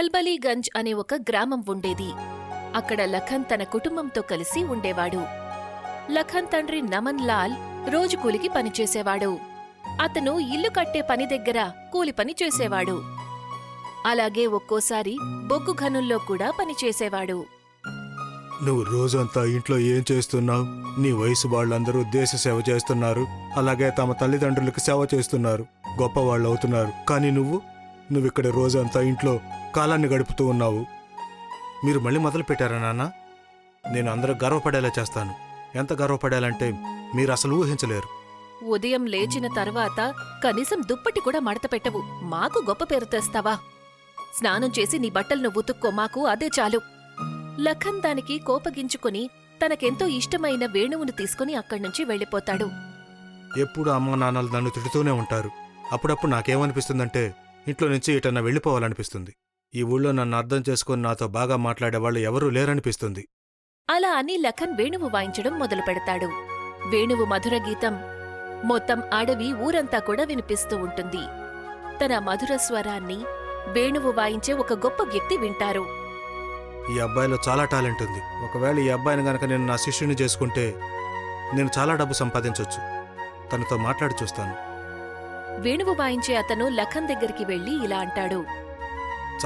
ఖల్బలీగంజ్ అనే ఒక గ్రామం ఉండేది. అక్కడ లఖన్ తన కుటుంబంతో కలిసి ఉండేవాడు. లఖన్ తండ్రి నమన్ లాల్ రోజు కూలికి పనిచేసేవాడు. అతను ఇల్లు కట్టే పని దగ్గర కూలి పని చేసేవాడు. అలాగే ఒక్కోసారి బొగ్గు ఘనుల్లో కూడా పనిచేసేవాడు నువ్వు రోజంతా ఇంట్లో ఏం చేస్తున్నావు? నీ వయసు వాళ్ళందరూ దేశ సేవ చేస్తున్నారు. అలాగే తమ తల్లిదండ్రులకు సేవ చేస్తున్నారు. గొప్పవాళ్ళు అవుతున్నారు కానీ నువ్వు? నువ్విక్కడ రోజంతా ఇంట్లో కాలాన్ని గడుపుతూ ఉన్నావు. మీరు మళ్ళీ మొదలు పెట్టారా నాన్న? నేను అందరూ గర్వపడేలా చేస్తాను. ఎంత గర్వపడేయాలంటే మీరు అసలు ఊహించలేరు. ఉదయం లేచిన తర్వాత కనీసం దుప్పటి కూడా మడత పెట్టవు. మాకు గొప్ప పేరు తెస్తావా? స్నానం చేసి నీ బట్టలు నువ్వు ఉతుక్కో మాకు అదే చాలు. లఖన్ దానికి కోపగించుకుని తనకెంతో ఇష్టమైన వేణువును తీసుకుని అక్కడ్నుంచి వెళ్ళిపోతాడు. ఎప్పుడు అమ్మా నాన్నలు నన్ను తిడుతూనే ఉంటారు. అప్పుడప్పుడు నాకేమనిపిస్తుందంటే ఇంట్లో నుంచి ఇటన్నా వెళ్ళిపోవాలనిపిస్తుంది. ఈ ఊళ్ళో నన్ను అర్థం చేసుకొని నాతో బాగా మాట్లాడేవాళ్ళు ఎవరూ లేరనిపిస్తుంది. అలా అని లఖన్ వేణువు వాయించడం మొదలు పెడతాడు. వేణువు మధుర గీతం మొత్తం అడవి ఊరంతా కూడా వినిపిస్తూ ఉంటుంది. తన మధుర స్వరాన్ని వేణువు వాయించే ఒక గొప్ప వ్యక్తి వింటారు. ఈ అబ్బాయిలో చాలా టాలెంట్ ఉంది. ఒకవేళ ఈ అబ్బాయిని గనక నేను నా శిష్యుని చేసుకుంటే నేను చాలా డబ్బు సంపాదించవచ్చు తనతో మాట్లాడి చూస్తాను. వేణువు వాయించే అతను లఖన్ దగ్గరికి వెళ్ళి ఇలా అంటాడు.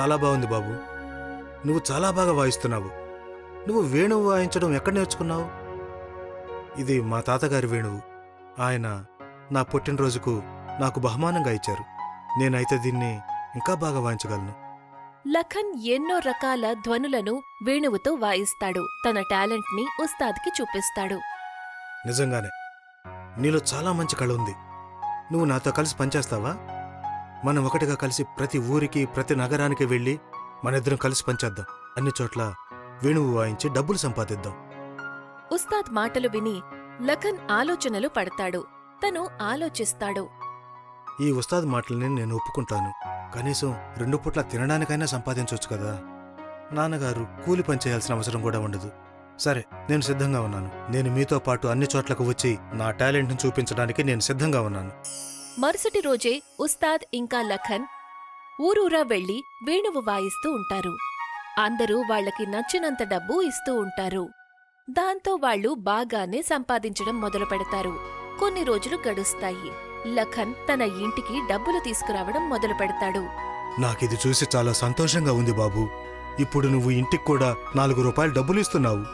చాలా బాగుంది బాబు. నువ్వు చాలా బాగా వాయిస్తున్నావు. నువ్వు వేణువు వాయించడం ఎక్కడ నేర్చుకున్నావు? ఇది మా తాతగారి వేణువు. ఆయన నా పుట్టినరోజుకు నాకు బహుమానంగా ఇచ్చారు. నేనైతే దీన్ని ఇంకా బాగా వాయించగలను. లఖన్ ఎన్నో రకాల ధ్వనులను వేణువుతో వాయిస్తాడు. తన టాలెంట్ని ఉస్తాద్కి చూపిస్తాడు. నిజంగానే. నీలో చాలా మంచి కళ ఉంది. నువ్వు నాతో కలిసి పనిచేస్తావా? మనం ఒకటిగా కలిసి ప్రతి ఊరికి ప్రతి నగరానికి వెళ్ళి మనిద్దరం కలిసి పనిచేద్దాం. అన్ని చోట్ల వేణువు వాయించి డబ్బులు సంపాదిద్దాం. ఉస్తాద్ మాటలు విని లఖన్ ఆలోచనలు పడతాడు. తను ఆలోచిస్తాడు. ఈ ఉస్తాద్ మాటల్ని నేను ఒప్పుకుంటాను. కనీసం రెండు పూట్ల తినడానికైనా సంపాదించవచ్చు కదా. నాన్నగారు కూలి పని చేయాల్సిన అవసరం కూడా ఉండదు. సరే నేను సిద్ధంగా ఉన్నాను. నేను మీతో పాటు అన్ని చోట్లకు వచ్చి నా టాలెంట్ని చూపించడానికి నేను సిద్ధంగా ఉన్నాను. మరుసటి రోజే ఉస్తాద్ ఇంకా లఖన్ ఊరూరా వెళ్ళి వేణువు వాయిస్తూ ఉంటారు. అందరూ వాళ్ళకి నచ్చినంత డబ్బు ఇస్తూ ఉంటారు. దాంతో వాళ్ళు బాగానే సంపాదించడం మొదలు పెడతారు. కొన్ని రోజులు గడుస్తాయి. లఖన్ తన ఇంటికి డబ్బులు తీసుకురావడం మొదలు పెడతాడు. నాకిది చూసి చాలా సంతోషంగా ఉంది బాబు. ఇప్పుడు నువ్వు ఇంటికి కూడా నాలుగు రూపాయలు డబ్బులు ఇస్తున్నావు.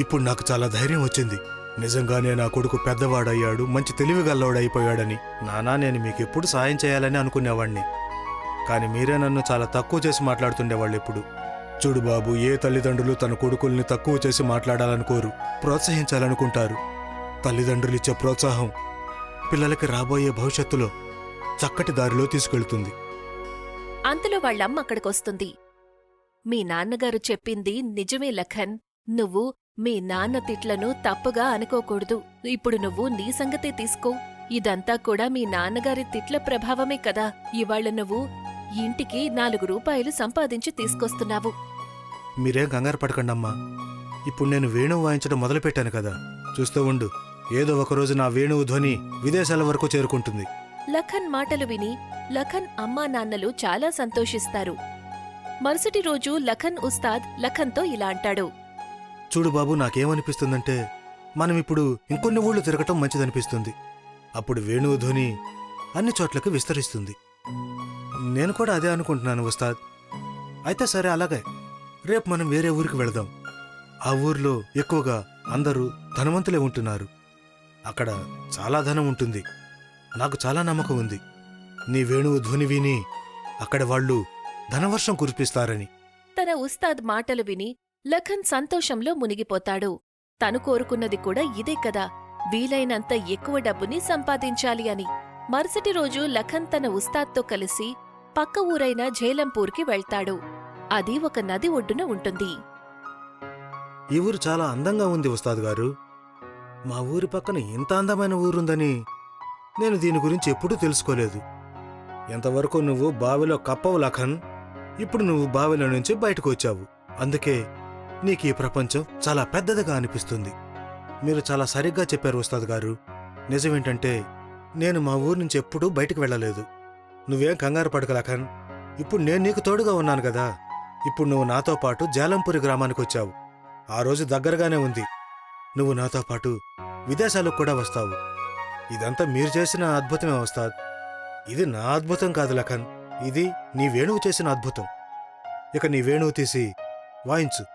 ఇప్పుడు నాకు చాలా ధైర్యం వచ్చింది. నిజంగానే నా కొడుకు పెద్దవాడయ్యాడు మంచి తెలివిగల్లోడైపోయాడని నానా నేను మీకు ఎప్పుడు సాయం చేయాలని అనుకునేవాణ్ణి. కానీ మీరే నన్ను చాలా తక్కువ చేసి మాట్లాడుతుండేవాళ్ళు ఎప్పుడు చూడు బాబు ఏ తల్లిదండ్రులు తన కొడుకుల్ని తక్కువ చేసి మాట్లాడాలనుకోరు ప్రోత్సహించాలనుకుంటారు. తల్లిదండ్రులు ఇచ్చే ప్రోత్సాహం పిల్లలకి రాబోయే భవిష్యత్తులో చక్కటి దారిలో తీసుకెళ్తుంది. అంతలో వాళ్ళమ్మ అక్కడికొస్తుంది. మీ నాన్నగారు చెప్పింది నిజమే లఖన్. నువ్వు మీ నాన్న తిట్లను తప్పుగా అనుకోకూడదు. ఇప్పుడు నువ్వు నీ సంగతే తీసుకో. ఇదంతా కూడా మీ నాన్నగారి తిట్ల ప్రభావమే కదా. ఇవాళ నువ్వు ఇంటికి నాలుగు రూపాయలు సంపాదించి తీసుకొస్తున్నావు. మీరేం కంగారు పడకండమ్మా. ఇప్పుడు నేను వేణువు వాయించడం మొదలుపెట్టాను కదా. చూస్తూ ఉండు. ఏదో ఒకరోజు నా వేణువు ధ్వని విదేశాల వరకు చేరుకుంటుంది. లఖన్ మాటలు విని లఖన్ అమ్మా నాన్నలు చాలా సంతోషిస్తారు. మరుసటి రోజు లఖన్ ఉస్తాద్ లఖన్తో ఇలా అంటాడు. చూడు బాబు నాకేమనిపిస్తుందంటే మనం ఇప్పుడు ఇంకొన్ని ఊళ్ళు తిరగటం మంచిదనిపిస్తుంది. అప్పుడు వేణువు ధ్వని అన్ని చోట్లకు విస్తరిస్తుంది. నేను కూడా అదే అనుకుంటున్నాను ఉస్తాద్. అయితే సరే అలాగే. రేపు మనం వేరే ఊరికి వెళదాం. ఆ ఊర్లో ఎక్కువగా అందరూ ధనవంతులే ఉంటున్నారు. అక్కడ చాలా ధనం ఉంటుంది. నాకు చాలా నమ్మకం ఉంది. నీ వేణువు ధ్వని విని అక్కడ వాళ్ళు ధనవర్షం కురిపిస్తారని. తన ఉస్తాద్ మాటలు విని లఖన్ సంతోషంలో మునిగిపోతాడు. తను కోరుకున్నది కూడా ఇదే కదా. వీలైనంత ఎక్కువ డబ్బుని సంపాదించాలి అని. మరుసటి రోజు లఖన్ తన ఉస్తాద్తో కలిసి పక్క ఊరైన ఝేలంపూర్కి వెళ్తాడు. అది ఒక నది ఒడ్డున ఉంటుంది. ఈ ఊరు చాలా అందంగా ఉంది ఉస్తాద్ గారు. మా ఊరి పక్కన ఇంత అందమైన ఊరుందని నేను దీని గురించి ఎప్పుడూ తెలుసుకోలేదు. ఎంతవరకు నువ్వు బావిలో కప్పవు లఖన్ ఇప్పుడు నువ్వు బావిలో నుంచి బయటకు వచ్చావు. అందుకే నీకు ఈ ప్రపంచం చాలా పెద్దదిగా అనిపిస్తుంది. మీరు చాలా సరిగ్గా చెప్పారు ఉస్తాద్ గారు. నిజమేంటంటే నేను మా ఊరు నుంచి ఎప్పుడూ బయటకు వెళ్ళలేదు. నువ్వేం కంగారు పడకలఖన్ ఇప్పుడు నేను నీకు తోడుగా ఉన్నాను కదా. ఇప్పుడు నువ్వు నాతో పాటు జాలంపురి గ్రామానికి వచ్చావు. ఆ రోజు దగ్గరగానే ఉంది. నువ్వు నాతో పాటు విదేశాలకు కూడా వస్తావు. ఇదంతా మీరు చేసిన అద్భుతమే వస్తాద్ ఇది నా అద్భుతం కాదు లఖన్ ఇది నీ వేణువు చేసిన అద్భుతం. ఇక నీ వేణువు తీసి వాయించు.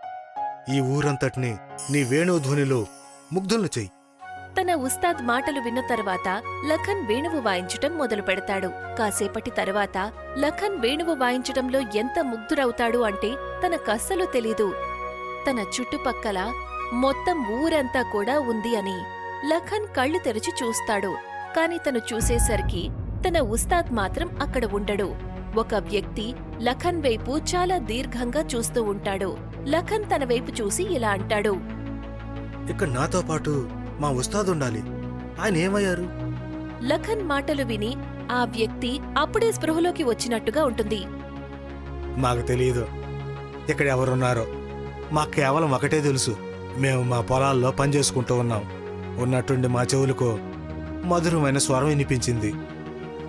ఈ ఊరంతటిని నీ వేణుధ్వనిలో ముగ్ధులను చెయ్యి. తన ఉస్తాద్ మాటలు విన్న తర్వాత లఖన్ వేణువు వాయించటం మొదలు పెడతాడు. కాసేపటి తర్వాత లఖన్ వేణువు వాయించటంలో ఎంత ముగ్ధురవుతాడు అంటే తనకస్సలు తెలీదు. తన చుట్టుపక్కల మొత్తం ఊరంతా కూడా ఉంది అని లఖన్ కళ్ళు తెరిచి చూస్తాడు. కాని తను చూసేసరికి తన ఉస్తాద్ మాత్రం అక్కడ ఉండడు. ఒక వ్యక్తి లఖన్ వైపు చాలా దీర్ఘంగా చూస్తూ ఉంటాడు. లఖన్ తన వైపు చూసి ఇలా అంటాడు. ఇక్కడ నాతో పాటు మా ఉస్తాద్ ఉండాలి. ఆయన ఏమయ్యారు? లఖన్ మాటలు విని ఆ వ్యక్తి అప్పుడే స్పృహలోకి వచ్చినట్టుగా ఉంటుంది. మాకు తెలియదు ఇక్కడ ఎవరున్నారో. మాకు కేవలం ఒకటే తెలుసు. మేము మా పొలాల్లో పనిచేసుకుంటూ ఉన్నాం. ఉన్నట్టుండి మా చెవులకు మధురమైన స్వరం వినిపించింది.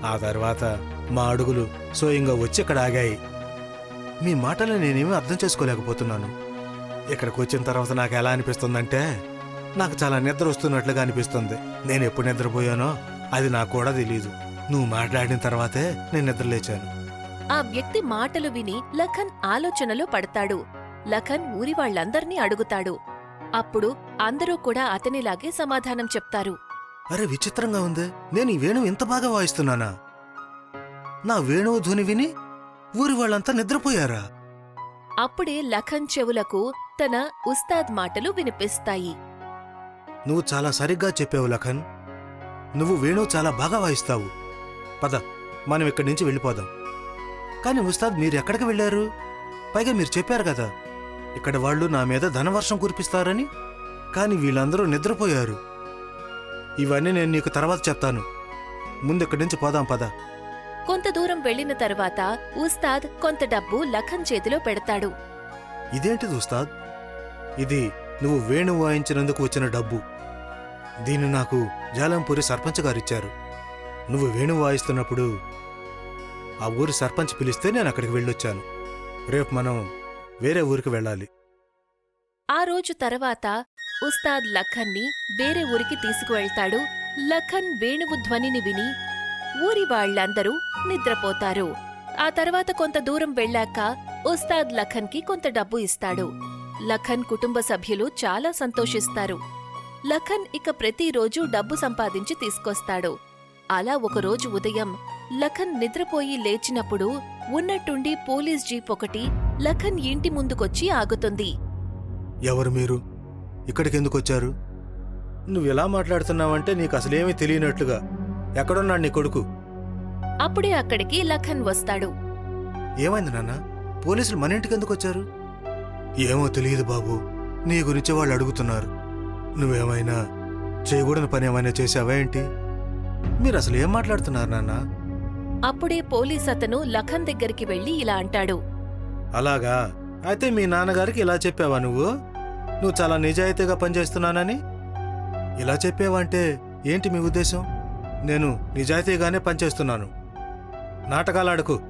ఆ తర్వాత మా అడుగులు స్వయంగా వచ్చి ఇక్కడ ఆగాయి. మీ మాటలు నేనేమీ అర్థం చేసుకోలేకపోతున్నాను. ఇక్కడికి వచ్చిన తర్వాత నాకు ఎలా అనిపిస్తుందంటే నాకు చాలా నిద్ర వస్తున్నట్లుగా అనిపిస్తుంది. నేను ఎప్పుడు నిద్రపోయానో అది నాకు కూడా తెలియదు నువ్వు మాట్లాడిన తర్వాతే నేను నిద్రలేచాను ఆ వ్యక్తి మాటలు విని లఖన్ ఆలోచనలో పడతాడు. లఖన్ ఊరి వాళ్ళందర్నీ అడుగుతాడు. అప్పుడు అందరూ కూడా అతనిలాగే సమాధానం చెప్తారు. అరే విచిత్రంగా ఉంది. నేను ఈ వేణువు ఇంత బాగా వాయిస్తున్నానా? నా వేణువు ధ్వని విని ఊరి వాళ్ళంతా నిద్రపోయారా? అప్పుడే లఖన్ చెవులకు తన ఉస్తాద్ మాటలు వినిపిస్తాయి. నువ్వు చాలా సరిగ్గా చెప్పావు లఖన్. నువ్వు వేణువు చాలా బాగా వాయిస్తావు. పద మనం ఇక్కడి నుంచి వెళ్ళిపోదాం. కానీ ఉస్తాద్ మీరు ఎక్కడికి వెళ్ళారు? పైగా మీరు చెప్పారు కదా ఇక్కడ వాళ్ళు నా మీద ధనవర్షం కురిపిస్తారని. కానీ వీళ్ళందరూ నిద్రపోయారు. ఇవన్నీ నేను నీకు తర్వాత చెప్తాను. ముందు ఇక్కడి నుంచి పోదాం పద. కొంత దూరం వెళ్ళిన తర్వాత ఉస్తాద్ కొంత డబ్బు లఖన్ చేతిలో పెడతాడు. ఇదేంటిది ఉస్తాద్? ఇది నువ్వు వేణు వాయించినందుకు వచ్చిన డబ్బు. దీన్ని నాకు జాలంపూరి సర్పంచ్ గారిచ్చారు. నువ్వు వేణు వాయిస్తున్నప్పుడు ఆ ఊరి సర్పంచ్ పిలిస్తే నేను అక్కడికి వెళ్ళొచ్చాను. రేపు మనం వేరే ఊరికి వెళ్ళాలి. ఆ రోజు తర్వాత ఉస్తాద్ లఖన్ని వేరే ఊరికి తీసుకువెళ్తాడు. లఖన్ వేణువు ధ్వనిని విని ఊరి వాళ్ళందరూ నిద్రపోతారు. ఆ తర్వాత కొంత దూరం వెళ్ళాక ఉస్తాద్ లఖన్కి కొంత డబ్బు ఇస్తాడు. లఖన్ కుటుంబ సభ్యులు చాలా సంతోషిస్తారు. లఖన్ ఇక ప్రతిరోజు డబ్బు సంపాదించి తీసుకొస్తాడు. అలా ఒకరోజు ఉదయం లఖన్ నిద్రపోయి లేచినప్పుడు ఉన్నట్టుండి పోలీస్ జీప్ ఒకటి లఖన్ ఇంటి ముందుకొచ్చి ఆగుతుంది. ఎవరు మీరు? ఇక్కడికి ఎందుకు వచ్చారు నువ్వు ఎలా మాట్లాడుతున్నావంటే నీకు అసలేమీ తెలియనట్లుగా ఎక్కడున్నాడు నీ కొడుకు? అప్పుడే అక్కడికి లఖన్ వస్తాడు. ఏమైంది నాన్న? పోలీసులు మన ఇంటికి ఎందుకు వచ్చారు? ఏమో తెలియదు బాబు. నీ గురించి వాళ్ళు అడుగుతున్నారు. నువ్వేమైనా చేయకూడని పని ఏమైనా చేసావా ఏంటి? మీరు అసలు ఏం మాట్లాడుతున్నారు నాన్న? అప్పుడే పోలీస్ అతను లఖన్ దగ్గరికి వెళ్ళి ఇలా అంటాడు. అలాగా? అయితే మీ నాన్నగారికి ఇలా చెప్పావా నువ్వు? నువ్వు చాలా నిజాయితీగా పనిచేస్తున్నానని? ఇలా చెప్పావంటే ఏంటి మీ ఉద్దేశం? నేను నిజాయితీగానే పనిచేస్తున్నాను. నాటకాలాడకు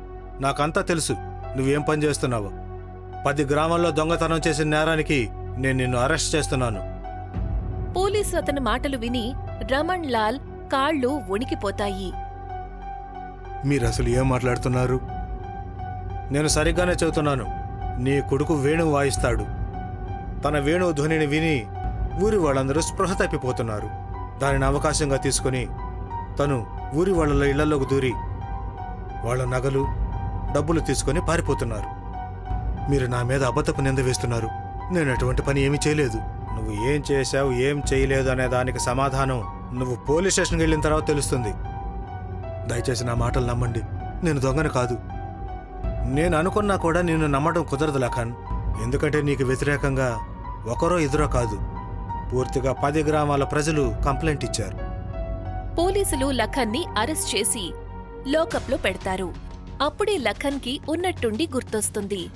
నాకంతా తెలుసు నువ్వేం పని చేస్తున్నావో. పది గ్రామాల్లో దొంగతనం చేసిన నేరానికి నేను నిన్ను అరెస్ట్ చేస్తున్నాను. పోలీసు అతని మాటలు విని రమణ్ లాల్ కాళ్ళు వణికిపోతాయి. మీరు అసలు ఏం మాట్లాడుతున్నారు? నేను సరిగ్గానే చెబుతున్నాను నీ కొడుకు వేణువు వాయిస్తాడు. తన వేణువు ధ్వనిని విని ఊరి వాళ్ళందరూ స్పృహ తప్పిపోతున్నారు. దానిని అవకాశంగా తీసుకుని తను ఊరి వాళ్ళ ఇళ్ళలోకి దూరి వాళ్ళ నగలు డబ్బులు తీసుకొని పారిపోతున్నారు. మీరు నా మీద అబద్ధపు నింద వేస్తున్నారు. నేను అటువంటి పని ఏమీ చేయలేదు. నువ్వు ఏం చేశావు ఏం చేయలేదు అనే దానికి సమాధానం నువ్వు పోలీస్ స్టేషన్కి వెళ్ళిన తర్వాత తెలుస్తుంది. దయచేసి నా మాటలు నమ్మండి. నేను దొంగను కాదు. నేను అనుకున్నా కూడా నిన్ను నమ్మడం కుదరదు లఖన్ ఎందుకంటే నీకు వ్యతిరేకంగా ఒకరో ఇద్దరో కాదు. పూర్తిగా పది గ్రామాల ప్రజలు కంప్లైంట్ ఇచ్చారు. పోలీసులు లఖన్ని అరెస్ట్ చేసి లోకప్లో పెడతారు. అప్పుడే లఖన్కి ఉన్నట్టుండి గుర్తొస్తుంది.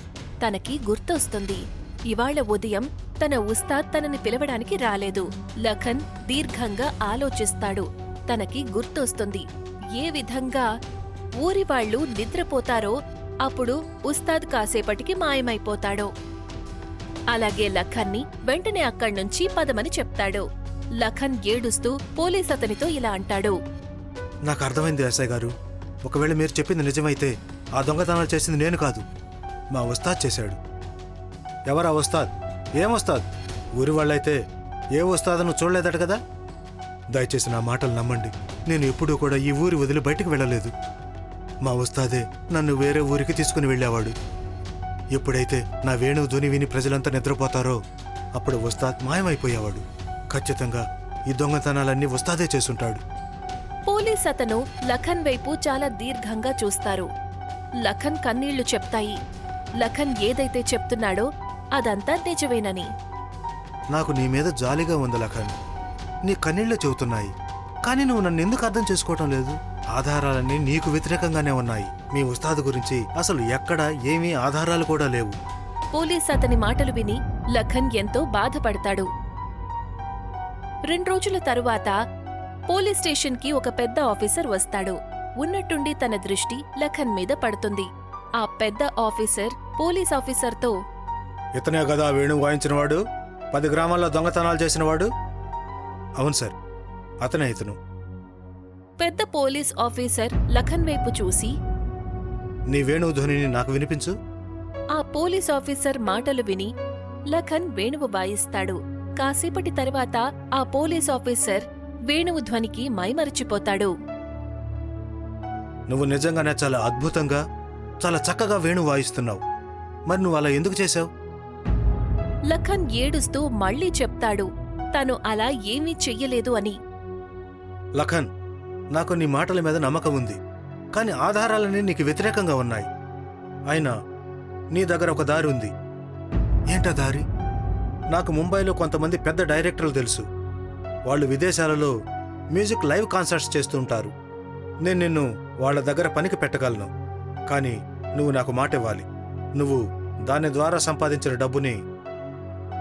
తనకి గుర్తొస్తుంది. ఇవాళ ఉదయం తన ఉస్తాద్ తనని పిలవడానికి రాలేదు. లఖన్ దీర్ఘంగా ఆలోచిస్తాడు. తనకి గుర్తొస్తుంది. ఏ విధంగా ఊరివాళ్ళు నిద్రపోతారో అప్పుడు ఉస్తాద్ కాసేపటికి మాయమైపోతాడో. అలాగే లఖన్ని వెంటనే అక్కడ్నుంచి పదమని చెప్తాడు. లఖన్ ఏడుస్తూ పోలీస్ అతనితో ఇలా అంటాడు. నాకు అర్థమైంది ఎస్ఐ గారు. ఒకవేళ మీరు చెప్పింది నిజమైతే ఆ దొంగతనాలు చేసింది నేను కాదు. మా ఉస్తాద్ చేశాడు. ఎవరా ఉస్తాద్? ఏం వస్తాద్ ఊరి వాళ్ళైతే ఏ ఉస్తాదను చూడలేదట కదా? దయచేసి నా మాటలు నమ్మండి. నేను ఎప్పుడూ కూడా ఈ ఊరి వదిలి బయటికి వెళ్ళలేదు. మా ఉస్తాదే నన్ను వేరే ఊరికి తీసుకుని వెళ్ళేవాడు. ఎప్పుడైతే నా వేణువు ధ్వని విని ప్రజలంతా నిద్రపోతారో అప్పుడు ఉస్తాద్ మాయమైపోయేవాడు. ఖచ్చితంగా ఈ దొంగతనాలన్నీ ఉస్తాదే చేసుంటాడు పోలీస్ అతను లఖన్ వైపు చాలా దీర్ఘంగా చూస్తారు. లఖన్ కన్నీళ్ళు చెప్తాయి. లఖన్ ఏదైతే చెప్తున్నాడో అదంతా నిజమేనని. నాకు నీ మీద జాలిగా ఉంది లఖన్. నీ కన్నీళ్ళు చెబుతున్నాయి. కానీ నువ్వు నన్ను ఎందుకు అర్థం చేసుకోవటం లేదు? ఆధారాలన్నీ నీకు వ్యతిరేకంగానే ఉన్నాయి. మీ ఉస్తాదు గురించి అసలు ఎక్కడ ఏమీ ఆధారాలు కూడా లేవు. పోలీస్ అతని మాటలు విని లఖన్ ఎంతో బాధపడతాడు. రెండు రోజుల తరువాత పోలీస్ స్టేషన్కి ఒక పెద్ద ఆఫీసర్ వస్తాడు. ఉన్నట్టుండి తన దృష్టి లఖన్ మీద పడుతుంది. ఆ పెద్ద ఆఫీసర్ పోలీస్ ఆఫీసర్తో ఇతనే కదా వేణు వాయించినవాడు? పది గ్రామాల్లో దొంగతనాలు చేసినవాడు? అవును సార్ అతనే ఇతను. పెద్ద పోలీస్ ఆఫీసర్ లఖన్ వైపు చూసి నీ వేణువు ధ్వనిని నాకు వినిపించు. ఆ పోలీస్ ఆఫీసర్ మాటలు విని లఖన్ వేణువు వాయిస్తాడు. కాసేపటి తర్వాత ఆ పోలీస్ ఆఫీసర్ వేణువు ధ్వనికి మైమరిచిపోతాడు. నువ్వు నిజంగానే చాలా అద్భుతంగా చాలా చక్కగా వేణు వాయిస్తున్నావు. మరి నువ్వు అలా ఎందుకు చేశావు? లఖన్ ఏడుస్తూ మళ్ళీ చెప్తాడు తను అలా ఏమీ చెయ్యలేదు అని. లఖన్ నాకు నీ మాటల మీద నమ్మకం ఉంది కానీ ఆధారాలన్నీ నీకు వ్యతిరేకంగా ఉన్నాయి. అయినా నీ దగ్గర ఒక దారి ఉంది. ఏంటా దారి? నాకు ముంబైలో కొంతమంది పెద్ద డైరెక్టర్లు తెలుసు. వాళ్ళు విదేశాలలో మ్యూజిక్ లైవ్ కాన్సర్ట్స్ చేస్తుంటారు. నేను నిన్ను వాళ్ళ దగ్గర పనికి పెట్టగలను. కానీ నువ్వు నాకు మాట ఇవ్వాలి నువ్వు దాని ద్వారా సంపాదించిన డబ్బుని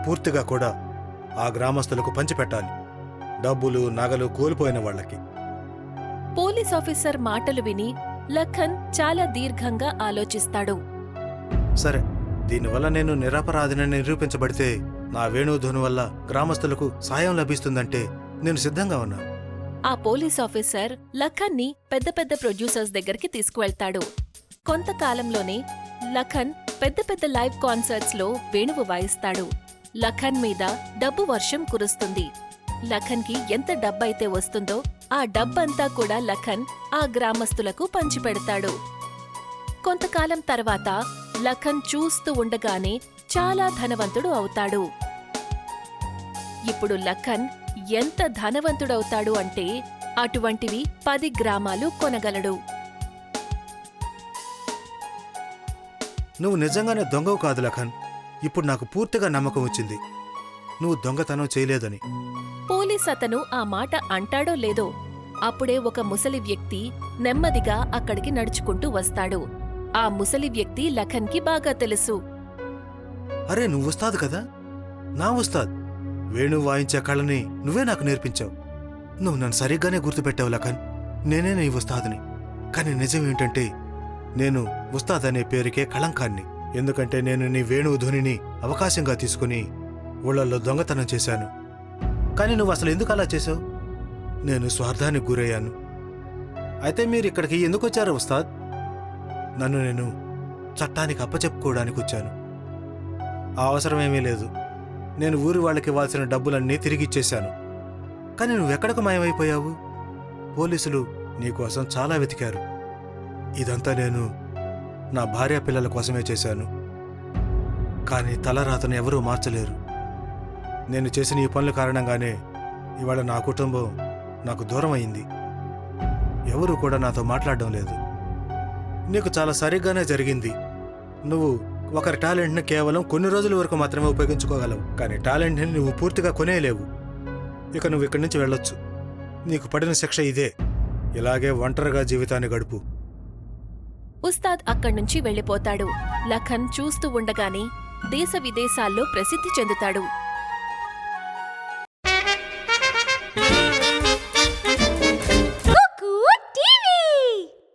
పూర్తిగా కూడా ఆ గ్రామస్తులకు పంచిపెట్టాలి. డబ్బులు నగలు కోల్పోయిన వాళ్ళకి. పోలీస్ ఆఫీసర్ మాటలు విని లఖన్ చాలా దీర్ఘంగా ఆలోచిస్తాడు. సరే దీనివల్ల నేను నిరపరాధిని నిరూపించబడితే నా వేణుధ్వని వల్ల గ్రామస్తులకు సాయం లభిస్తుందంటే నేను సిద్ధంగా ఉన్నాను ఆ పోలీస్ ఆఫీసర్ లఖన్ని పెద్ద పెద్ద ప్రొడ్యూసర్స్ దగ్గరికి తీసుకువెళ్తాడు. కొంతకాలంలోనే లఖన్ పెద్ద పెద్ద లైవ్ కాన్సర్ట్స్లో వేణువు వాయిస్తాడు. లఖన్ మీద డబ్బు వర్షం కురుస్తుంది. లఖన్కి ఎంత డబ్బైతే వస్తుందో ఆ డబ్బంతా కూడా లఖన్ ఆ గ్రామస్తులకు పంచిపెడతాడు. కొంతకాలం తర్వాత లఖన్ చూస్తూ ఉండగానే చాలా ధనవంతుడు అవుతాడు. ఇప్పుడు లఖన్ ఎంత ధనవంతుడవుతాడు అంటే అటువంటివి పది గ్రామాలు కొనగలడు. నువ్వు నిజంగానే దొంగవు కాదు లఖన్. ఇప్పుడు నాకు పూర్తిగా నమ్మకం వచ్చింది. నువ్వు దొంగతనం చేయలేదని. పోలీస్ అతను ఆ మాట అంటాడో లేదో అప్పుడే ఒక ముసలి వ్యక్తి నెమ్మదిగా అక్కడికి నడుచుకుంటూ వస్తాడు. ఆ ముసలి వ్యక్తి లఖన్కి బాగా తెలుసు. అరే నువ్వు వస్తాదు కదా? నా ఉస్తాద్ వేణు వాయించే కళని నువ్వే నాకు నేర్పించావు. నువ్వు నన్ను సరిగ్గానే గుర్తుపెట్టావు లఖన్. నేనే నీ వస్తాదుని. కానీ నిజం ఏంటంటే నేను ఉస్తాద్ అనే పేరుకే కళంకాన్ని. ఎందుకంటే నేను నీ వేణువు ధ్వనిని అవకాశంగా తీసుకుని ఊళ్ళల్లో దొంగతనం చేశాను. కానీ నువ్వు అసలు ఎందుకు అలా చేశావు? నేను స్వార్థానికి గురయ్యాను. అయితే మీరు ఇక్కడికి ఎందుకు వచ్చారు ఉస్తాద్ నన్ను నేను చట్టానికి అప్పచెప్పుకోవడానికి వచ్చాను. ఆ అవసరమేమీ లేదు. నేను ఊరి వాళ్ళకి ఇవ్వాల్సిన డబ్బులన్నీ తిరిగిచ్చేశాను కానీ నువ్వెక్కడకు మాయమైపోయావు? పోలీసులు నీకోసం చాలా వెతికారు. ఇదంతా నేను నా భార్య పిల్లల కోసమే చేశాను. కానీ తలరాతను ఎవరూ మార్చలేరు. నేను చేసిన ఈ పనుల కారణంగానే ఇవాళ నా కుటుంబం నాకు దూరం అయింది. ఎవరూ కూడా నాతో మాట్లాడడం లేదు. నీకు చాలా సరిగ్గానే జరిగింది. నువ్వు ఒకరి టాలెంట్ని కేవలం కొన్ని రోజుల వరకు మాత్రమే ఉపయోగించుకోగలవు. కానీ టాలెంట్ని నువ్వు పూర్తిగా కొనేయలేవు. ఇక నువ్వు ఇక్కడి నుంచి వెళ్ళొచ్చు. నీకు పడిన శిక్ష ఇదే. ఇలాగే ఒంటరిగా జీవితాన్ని గడుపు. ఉస్తాద్ అక్కడి నుంచి వెళ్ళిపోతాడు. లఖన్ చూస్తూ ఉండగానే దేశ విదేశాల్లో ప్రసిద్ధి చెందుతాడు.